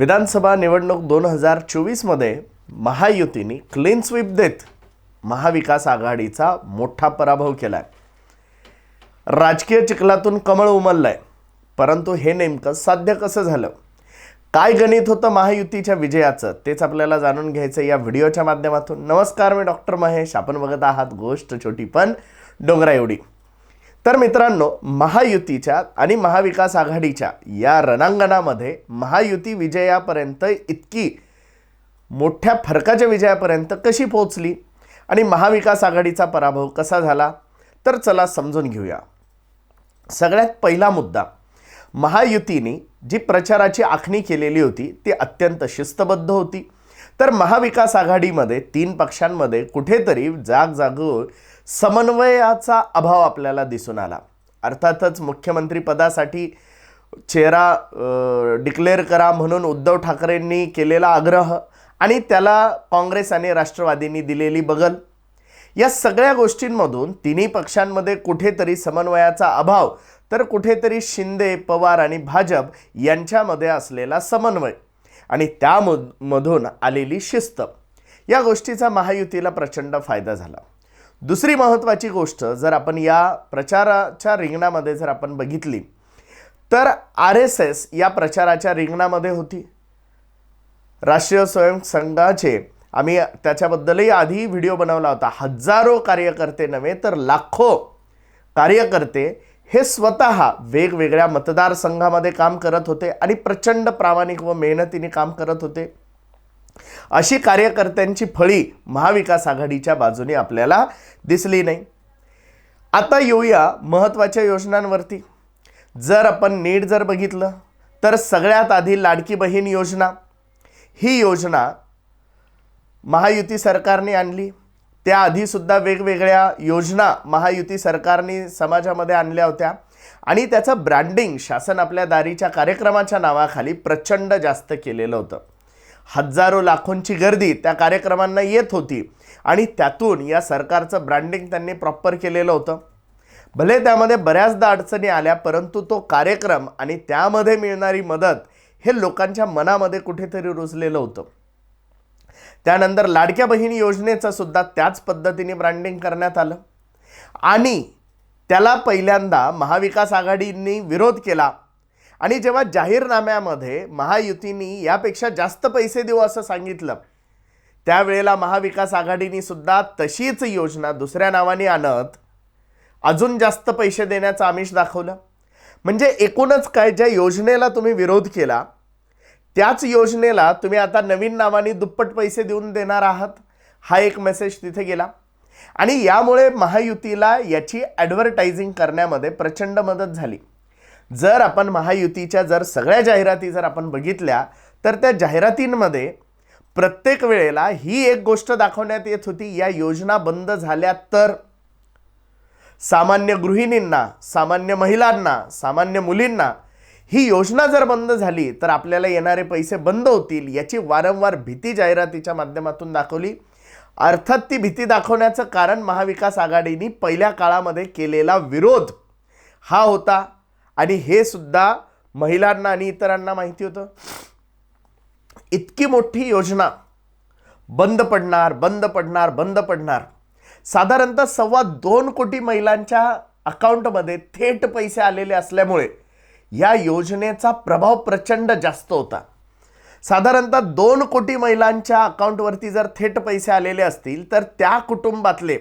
विधानसभा निवडणूक दोन हजार चोवीसमध्ये महायुतीने क्लीन स्वीप देत महाविकास आघाडीचा मोठा पराभव केला आहे राजकीय चिखलातून कमळ उमललं आहे परंतु हे नेमकं साध्य कसं झालं? काय गणित होतं महायुतीच्या विजयाचं तेच आपल्याला जाणून घ्यायचं या व्हिडिओच्या माध्यमातून. नमस्कार मी डॉक्टर महेश. आपण बघत आहात गोष्ट छोटी पण डोंगरा एवढी तर मित्रांनो महायुतीच्या आणि महाविकास आघाडीच्या या रणांगणामध्ये महायुती विजयापर्यंत इतकी मोठ्या फरकाच्या विजयापर्यंत कशी पोहोचली आणि महाविकास आघाडीचा पराभव कसा झाला? तर चला समजून घेऊया. सगळ्यात पहिला मुद्दा महायुतीने जी प्रचाराची आखणी केलेली होती ती अत्यंत शिस्तबद्ध होती. तर महाविकास आघाडीमध्ये तीन पक्षांमध्ये कुठेतरी जागजागो समन्वयाचा अभाव आपल्याला दिसून आला. अर्थातच मुख्यमंत्रीपदासाठी चेहरा डिक्लेअर करा म्हणून उद्धव ठाकरेंनी केलेला आग्रह आणि त्याला काँग्रेस आणि राष्ट्रवादींनी दिलेली बगल. या सगळ्या गोष्टींमधून तिन्ही पक्षांमध्ये कुठेतरी समन्वयाचा अभाव तर कुठेतरी शिंदे पवार आणि भाजप यांच्यामध्ये असलेला समन्वय. आणि त्यामधून आलेली शिस्त. या गोष्टीचा महायुतीला प्रचंड फायदा झाला. दुसरी महत्त्वाची गोष्ट जर आपण या प्रचाराच्या रिंगणामध्ये जर आपण बघितली तर आर एस एस या प्रचाराच्या रिंगणामध्ये होती. राष्ट्रीय स्वयंसंघाचे आम्ही त्याच्याबद्दलही आधी व्हिडिओ बनवला होता. हजारो कार्यकर्ते नव्हे तर लाखो कार्यकर्ते हे स्वतः वेगवेगळ्या मतदारसंघामध्ये काम करत होते आणि प्रचंड प्रामाणिक व मेहनतीने काम करत होते. अशी कार्यकर्त्यांची फळी महाविकास आघाडीच्या बाजूने आपल्याला दिसली नाही. आता येऊया महत्त्वाच्या योजनांवरती. जर आपण नीट जर बघितलं तर सगळ्यात आधी लाडकी बहीण योजना. ही योजना महायुती सरकारने आणली. त्याआधीसुद्धा वेगवेगळ्या योजना महायुती सरकारने समाजामध्ये आणल्या होत्या. आणि त्याचं ब्रँडिंग शासन आपल्या दारीच्या कार्यक्रमाच्या नावाखाली प्रचंड जास्त केलेलं होतं. हजारो लाखोंची गर्दी त्या कार्यक्रमांना येत होती आणि त्यातून या सरकारचं ब्रँडिंग त्यांनी प्रॉपर केलेलं होतं. भले त्यामध्ये बऱ्याचदा अडचणी आल्या परंतु तो कार्यक्रम आणि त्यामध्ये मिळणारी मदत हे लोकांच्या मनामध्ये कुठेतरी रुजलेलं होतं. त्यानंतर लाडक्या बहिणी योजनेचं सुद्धा त्याच पद्धतीने ब्रँडिंग करण्यात आलं. आणि त्याला पहिल्यांदा महाविकास आघाडींनी विरोध केला. आणि जेव्हा जाहीरनाम्यामध्ये महायुतींनी यापेक्षा जास्त पैसे देऊ असं सांगितलं त्यावेळेला महाविकास आघाडीने सुद्धा तशीच योजना दुसऱ्या नावाने आणत अजून जास्त पैसे देण्याचं आमिष दाखवलं. म्हणजे एकूणच काय ज्या योजनेला तुम्ही विरोध केला त्याच योजनेला तुम्ही आता नवीन नावाने दुप्पट पैसे देऊन देणार आहात. हा एक मेसेज तिथे गेला. आणि यामुळे महायुतीला याची ॲडव्हर्टायझिंग करण्यामध्ये प्रचंड मदत झाली. जर आपण महायुतीच्या जर सगळ्या जाहिराती जर आपण बघितल्या तर त्या जाहिरातींमध्ये प्रत्येक वेळेला ही एक गोष्ट दाखवण्यात येत होती या योजना बंद झाल्या तर. सामान्य गृहिणींना सामान्य महिलांना सामान्य मुलींना ही योजना जर बंद झाली तर आपल्याला येणारे पैसे बंद होतील याची वारंवार भीती जाहिरातीच्या माध्यमातून दाखवली. अर्थात ती भीती दाखवण्याचं कारण महाविकास आघाडीने पहिल्या काळामध्ये केलेला विरोध हा होता. आणि हे सुद्धा महिलांना आणि इतरांना माहिती होतं. इतकी मोठी योजना. बंद पडणार बंद पडणार बंद पडणार. साधारणतः सव्वा दोन कोटी महिलांच्या अकाउंटमध्ये थेट पैसे आलेले असल्यामुळे या योजनेचा प्रभाव प्रचंड जास्त होता. साधारणतः दोन कोटी महिलांच्या अकाउंटवरती जर थेट पैसे आलेले असतील तर त्या कुटुंबातले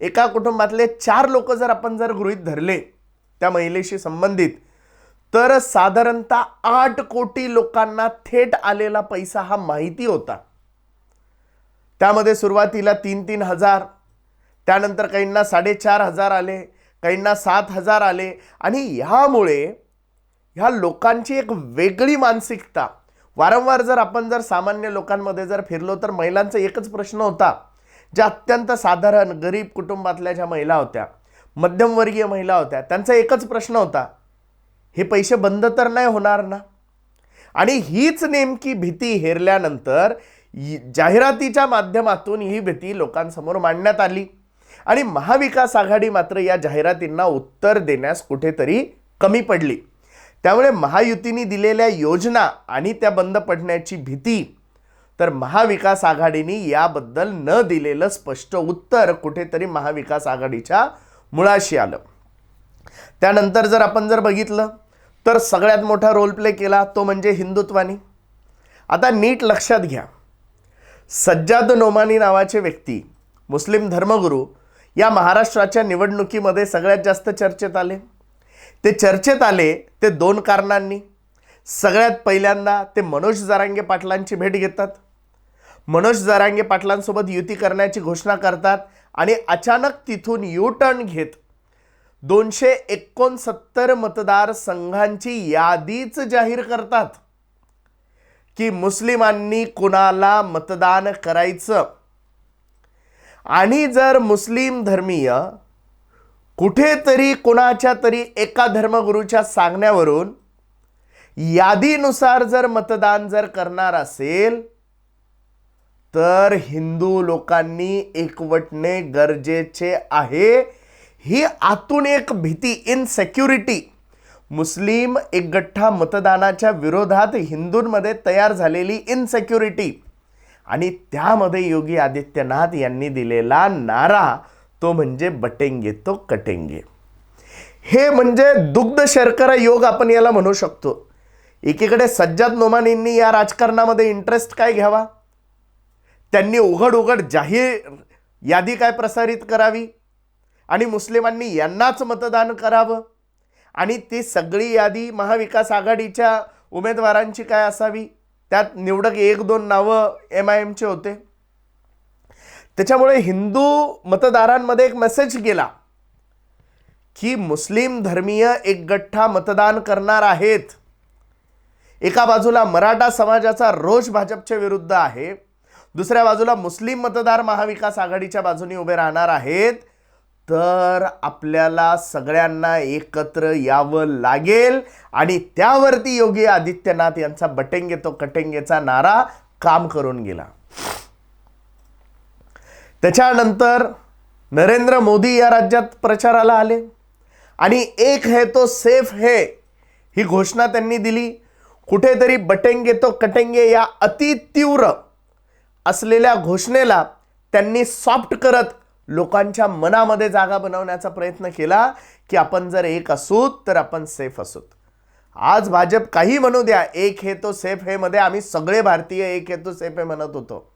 एका कुटुंबातले चार लोक जर आपण जर गृहीत धरले त्या महिलेशी संबंधित तर साधारणतः आठ कोटी लोकांना थेट आलेला पैसा हा माहिती होता. त्यामध्ये सुरुवातीला तीन तीन हजार त्यानंतर काहींना साडेचार हजार आले काहींना सात हजार आले आणि ह्यामुळे ह्या लोकांची एक वेगळी मानसिकता. वारंवार जर आपण जर सामान्य लोकांमध्ये जर फिरलो तर महिलांचा एकच प्रश्न होता. ज्या अत्यंत साधारण गरीब कुटुंबातल्या ज्या महिला होत्या मध्यमवर्गीय महिला होत्या त्यांचा एकच प्रश्न होता. हे पैसे बंद तर नाही होणार ना? आणि हीच नेमकी भीती हेरल्यानंतर जाहिरातीच्या माध्यमातून ही भीती लोकांसमोर मांडण्यात आली. आणि महाविकास आघाडी मात्र या जाहिरातींना उत्तर देण्यास कुठेतरी कमी पडली. त्यामुळे महायुतीने दिलेल्या योजना आणि त्या बंद पडण्याची भीती तर महाविकास आघाडीने याबद्दल न दिलेलं स्पष्ट उत्तर कुठेतरी महाविकास आघाडीच्या मुळाशी आलं. त्यानंतर जर आपण जर बघितलं तर सगळ्यात मोठा रोल प्ले केला तो म्हणजे हिंदुत्वानी. आता नीट लक्षात घ्या. सज्जाद नोमानी नावाचे व्यक्ती मुस्लिम धर्मगुरू या महाराष्ट्राच्या निवडणुकीमध्ये सगळ्यात जास्त चर्चेत आले. ते चर्चेत आले ते दोन कारणांनी. सगळ्यात पहिल्यांदा ते मनोज जारांगे पाटलांची भेट घेतात. मनोज जारांगे पाटलांसोबत युती करण्याची घोषणा करतात आणि अचानक तिथून यू टर्न घेत. दोनशे एकोणसत्तर मतदारसंघांची यादीच जाहीर करतात की मुस्लिमांनी कुणाला मतदान करायचं. आणि जर मुस्लिम धर्मीय कुठेतरी कुणाच्या तरी एका धर्मगुरूच्या सांगण्यावरून यादीनुसार जर मतदान जर करणार असेल तर हिंदू लोकांनी एकवटणे गरजेचे आहे. ही आतून एक भीती इनसेक्युरिटी मुस्लिम एकगठ्ठा मतदानाच्या विरोधात हिंदूंमध्ये तयार झालेली इनसेक्युरिटी आणि त्यामध्ये योगी आदित्यनाथ यांनी दिलेला नारा तो म्हणजे बटेंगे तो कटेंगे. हे म्हणजे दुग्ध शर्करा योग आपण याला म्हणू शकतो. एकीकडे सज्जाद नोमानींनी या राजकारणामध्ये इंटरेस्ट काय घ्यावा? त्यांनी उघड उघड जाहीर यादी काय प्रसारित करावी? आणि मुस्लिमांनी यांनाच मतदान करावं? आणि ती सगळी यादी महाविकास आघाडीच्या उमेदवारांची काय असावी? त्यात निवडक एक दोन नावं एम आय एमचे होते. त्याच्यामुळे हिंदू मतदारांमध्ये एक मेसेज गेला की मुस्लिम धर्मीय एक गठ्ठा मतदान करणार आहेत. एका बाजूला मराठा समाजाचा रोष भाजपच्या विरुद्ध आहे. दुसऱ्या बाजूला मुस्लिम मतदार महाविकास आघाडीच्या बाजूने उभे राहणार आहेत. तर आपल्याला सगळ्यांना एकत्र यावं लागेल आणि त्यावरती योगी आदित्यनाथ यांचा बटेंगे तो कटेंगेचा नारा काम करून गेला. त्याच्यानंतर नरेंद्र मोदी या राज्यात प्रचाराला आले. आणि एक है तो सेफ है ही घोषणा त्यांनी दिली. कुठेतरी बटेंगे तो कटेंगे या अति तीव्र असलेल्या घोषणेला त्यांनी सॉफ्ट करत लोकांच्या मनामध्ये जागा बनवण्याचा प्रयत्न केला की आपण जर एक असूत तर आपण सेफ असूत. आज भाजप काही म्हणू द्या एक हे तो सेफ हे मध्ये आम्ही सगळे भारतीय एक हे तो सेफ हे म्हणत होतो.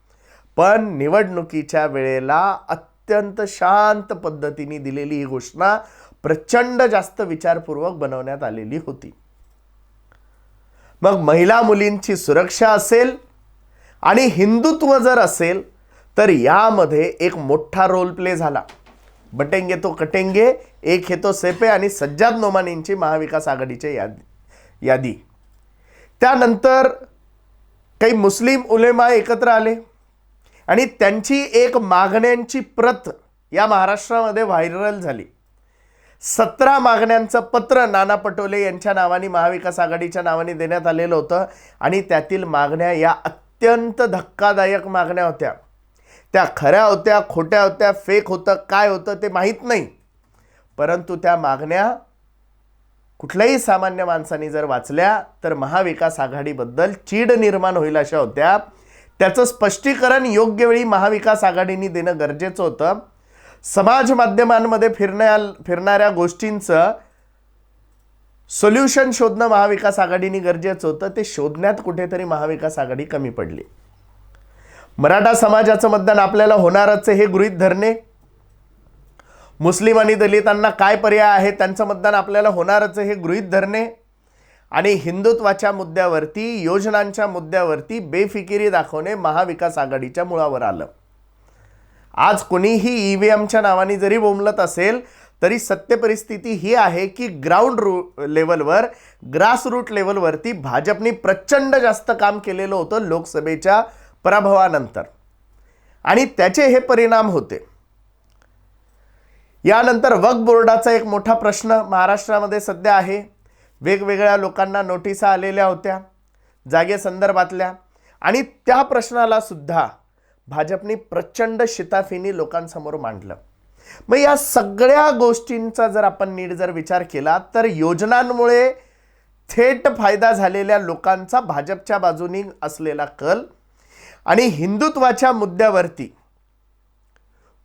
पण निवडणुकीच्या वेळेला अत्यंत शांत पद्धतीने दिलेली ही घोषणा प्रचंड जास्त विचारपूर्वक बनवण्यात आलेली होती. मग महिला मुलींची सुरक्षा असेल आणि हिंदुत्व जर असेल तर यामध्ये एक मोठा रोल प्ले झाला. बटेंगे तो कटेंगे एक हे तो सेपे आणि सज्जाद नोमानींची महाविकास आघाडीची यादी यादी. त्यानंतर काही मुस्लिम उलेमा एकत्र आले. आणि त्यांची एक मागण्यांची प्रत या महाराष्ट्रामध्ये व्हायरल झाली. सतरा मागण्यांचं पत्र नाना पटोले यांच्या नावाने महाविकास आघाडीच्या नावाने देण्यात आलेलं होतं आणि त्यातील मागण्या या अत्यंत धक्कादायक मागण्या होत्या. त्या खऱ्या होत्या खोट्या होत्या फेक होतं काय होतं ते माहीत नाही. परंतु त्या मागण्या कुठल्याही सामान्य माणसाने जर वाचल्या तर महाविकास आघाडीबद्दल चीड निर्माण होईल अशा होत्या. त्याचं स्पष्टीकरण योग्य वेळी महाविकास आघाडीने देणं गरजेचं होतं. समाज माध्यमांमध्ये फिरण्या फिरणाऱ्या गोष्टींचं सोल्युशन शोधणं महाविकास आघाडीने गरजेचं होतं. ते शोधण्यात कुठेतरी महाविकास आघाडी कमी पडली. मराठा समाजाचं मतदान आपल्याला होणारच आहे हे गृहीत धरणे. मुस्लिम आणि दलितांना काय पर्याय आहे त्यांचं मतदान आपल्याला होणारच आहे हे गृहीत धरणे. आणि हिंदुत्वाच्या मुद्द्यावरती योजनांच्या मुद्द्यावरती बेफिकिरी दाखवणे महाविकास आघाडीच्या मुळावर आलं. आज कोणीही ई व्ही एमच्या नावाने जरी बोंबलत असेल तरी सत्य परिस्थिती ही आहे की ग्राउंड रू लेवलवर ग्रासरूट लेवलवरती भाजपने प्रचंड जास्त काम केलेलं होतं लोकसभेच्या पराभवानंतर. आणि त्याचे हे परिणाम होते. यानंतर वक्फ बोर्डाचा एक मोठा प्रश्न महाराष्ट्रामध्ये सध्या आहे. वेगवेगळ्या लोकांना नोटिसा आलेल्या होत्या जागेसंदर्भातल्या आणि त्या प्रश्नाला सुद्धा भाजपने प्रचंड शिताफीनी लोकांसमोर मांडलं. मग या सगळ्या गोष्टींचा जर आपण नीट जर विचार केला तर योजनांमुळे थेट फायदा झालेल्या लोकांचा भाजपच्या बाजूनी असलेला कल आणि हिंदुत्वाच्या मुद्द्यावरती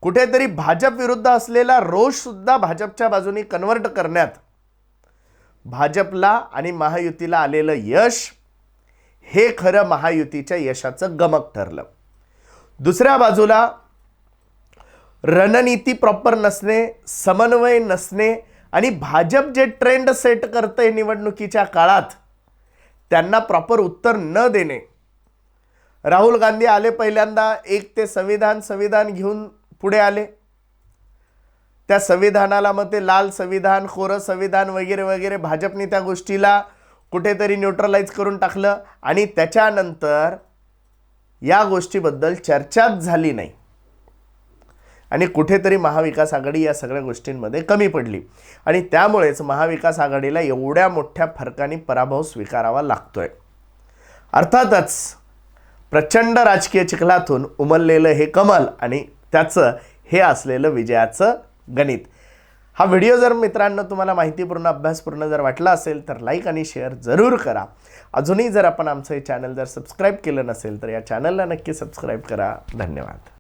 कुठेतरी भाजप विरुद्ध असलेला रोष सुद्धा भाजपच्या बाजूनी कन्वर्ट करण्यात भाजपला आणि महायुतीला आलेलं यश हे खरं महायुतीच्या यशाचं गमक ठरलं. दुसऱ्या बाजूला रणनीती प्रॉपर नसणे समन्वय नसणे आणि भाजप जे ट्रेंड सेट करतंय निवडणुकीच्या काळात त्यांना प्रॉपर उत्तर न देणे. राहुल गांधी आले पहिल्यांदा एक ते संविधान संविधान घेऊन पुढे आले. त्या संविधानाला मग ते लाल संविधान खोरं संविधान वगैरे वगैरे भाजपने त्या गोष्टीला कुठेतरी न्यूट्रलाइज करून टाकलं आणि त्याच्यानंतर या गोष्टीबद्दल चर्चाच झाली नाही. आणि कुठेतरी महाविकास आघाडी या सगळ्या गोष्टींमध्ये कमी पडली. आणि त्यामुळेच महाविकास आघाडीला एवढ्या मोठ्या फरकाने पराभव स्वीकारावा लागतोय. अर्थातच प्रचंड राजकीय चिखलातून उमललेलं हे कमल आणि त्याचं हे असलेलं विजयाचं गणित. हा व्हिडिओ जर मित्रांनो तुम्हाला माहितीपूर्ण अभ्यासपूर्ण जर वाटला असेल तर लाईक आणि शेअर जरूर करा. अजूनही जर आपण आमचं हे चॅनल जर सबस्क्राईब केलं नसेल तर या चॅनलला नक्की सबस्क्राईब करा. धन्यवाद.